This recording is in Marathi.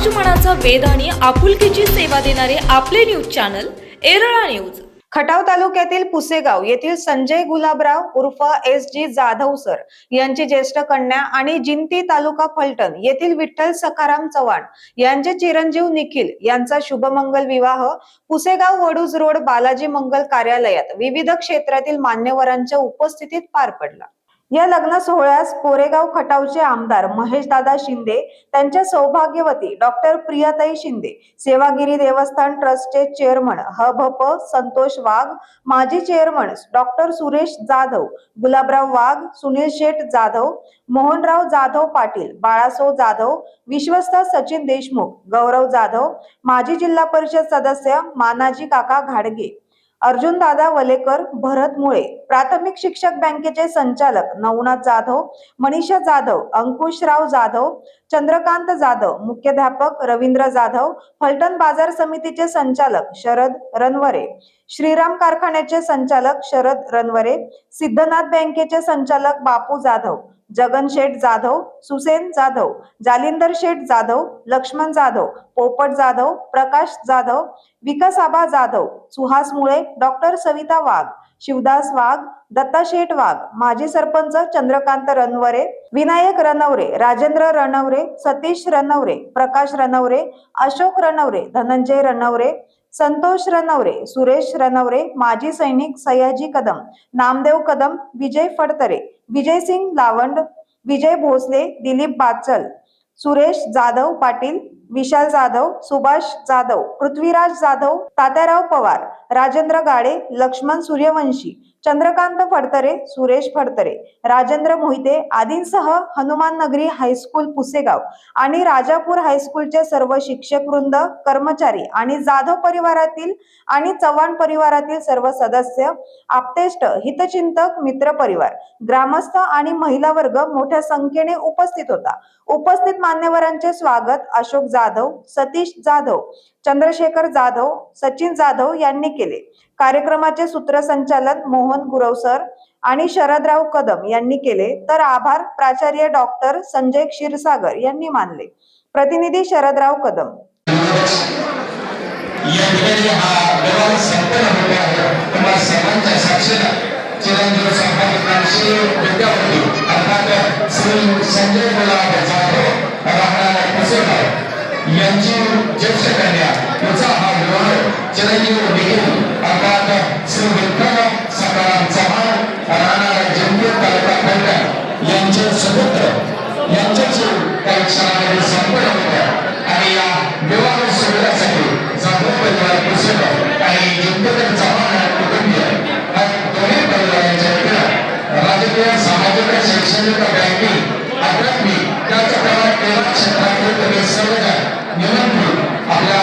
समाजमनाचा वेद आणि आपुलकीची सेवा देणारे आपले news channel Erala news Khatav तालुक्यातील पुसेगाव येथील संजय गुलाबराव उर्फ एस जी जाधव सर यांची ज्येष्ठ कन्या आणि जिंती तालुका फलटण येथील विठ्ठल सखाराम चव्हाण यांचे चिरंजीव निखिल यांचा शुभमंगल विवाह पुसेगाव वडूज रोड बालाजी मंगल कार्यालयात विविध क्षेत्रातील मान्यवरांच्या उपस्थितीत पार पडला. या लग्न सोहळ्यास कोरेगाव खटावचे आमदार महेशदादा शिंदे त्यांच्या सौभाग्यवती डॉक्टर प्रियाताई शिंदे सेवागिरी देवस्थान ट्रस्टचे चेअरमन हभप संतोष वाघ माजी चेअरमन डॉक्टर सुरेश जाधव गुलाबराव वाघ सुनील शेठ जाधव मोहनराव जाधव पाटील बाळासो जाधव विश्वस्त सचिन देशमुख गौरव जाधव माजी जिल्हा परिषद सदस्य मानाजी काका घाडगे अर्जुन दादा वलेकर भरत मुळे. प्राथमिक शिक्षक बँकेचे संचालक नवनाथ जाधव मनीषा जाधव अंकुशराव जाधव चंद्रकांत जाधव मुख्याध्यापक रवींद्र जाधव फलटण बाजार समितीचे संचालक शरद रनवरे श्रीराम कारखान्याचे संचालक शरद रनवरे सिद्धनाथ बँकेचे संचालक बापू जाधव. जगन शेठ जाधव सुसेन जाधव जालिंदर शेठ जाधव लक्ष्मण जाधव पोपट जाधव प्रकाश जाधव विकास आबा जाधव सुहास मुळे डॉक्टर सविता वाघ शिवदास वाघ दत्ता शेठ वाघ माजी सरपंच चंद्रकांत रनवरे विनायक रनवरे राजेंद्र रनवरे सतीश रनवरे प्रकाश रनवरे अशोक रनवरे धनंजय रनवरे संतोष रनवरे सुरेश रनवरे माजी सैनिक सयाजी कदम नामदेव कदम विजय फडतरे विजय सिंग लावंड विजय भोसले दिलीप बाचल सुरेश जाधव पाटील विशाल जाधव सुभाष जाधव पृथ्वीराज जाधव तात्याराव पवार राजेंद्र गाडे लक्ष्मण सूर्यवंशी चंद्रकांत फडतरे सुरेश फडतरे राजेंद्र मोहिते आदींसह हनुमान नगरी हायस्कूल पुसेगाव आणि राजापूर हायस्कूलचे सर्व शिक्षक वृंद कर्मचारी आणि जाधव परिवारातील आणि चव्हाण परिवारातील सर्व सदस्य आप्तेष्ट हितचिंतक मित्र परिवार ग्रामस्थ आणि महिला वर्ग मोठ्या संख्येने उपस्थित होता. उपस्थित मान्यवरांचे स्वागत अशोक जाधव सतीश जाधव चंद्रशेखर जाधव सचिन जाधव यांनी केले. कार्यक्रमाचे सूत्रसंचालन मोहन गुरवसर आणि शरदराव कदम यांनी केले. तर आभार प्राचार्य डॉक्टर संजय क्षीरसागर यांनी मानले. प्रतिनिधी शरदराव कदम या ठिकाणी हा व्यवहार संपन्न होतो आहे तुम्हा सर्वांच्या साक्षीला चिरंजीव संपादक श्री विद्यापती अर्थात श्री संजय गुलाब जाधव राहणार पुसेगाव यांची ज्येष्ठ कन्या याचा हा विवाह चिरंजीव निखिल अर्थात श्री विठ्ठल सकाराम चव्हाण राहणार जंगीर तालुका फलटण यांचे सुपुत्र काही क्षणामध्ये संपन्न आणि या विवाह सोहळ्यासाठी जाधव परिवार प्रसिद्ध आणि जिंककर चव्हाण कुटुंबीय हा दोन्ही परिवारांच्या वतीनं राजकीय सामाजिक शैक्षणिक बँकिंग आध्यात्मिक त्याचप्रमाणे क्रीडा क्षेत्रातील तुम्ही सर्वजण निमंत्रित आपल्या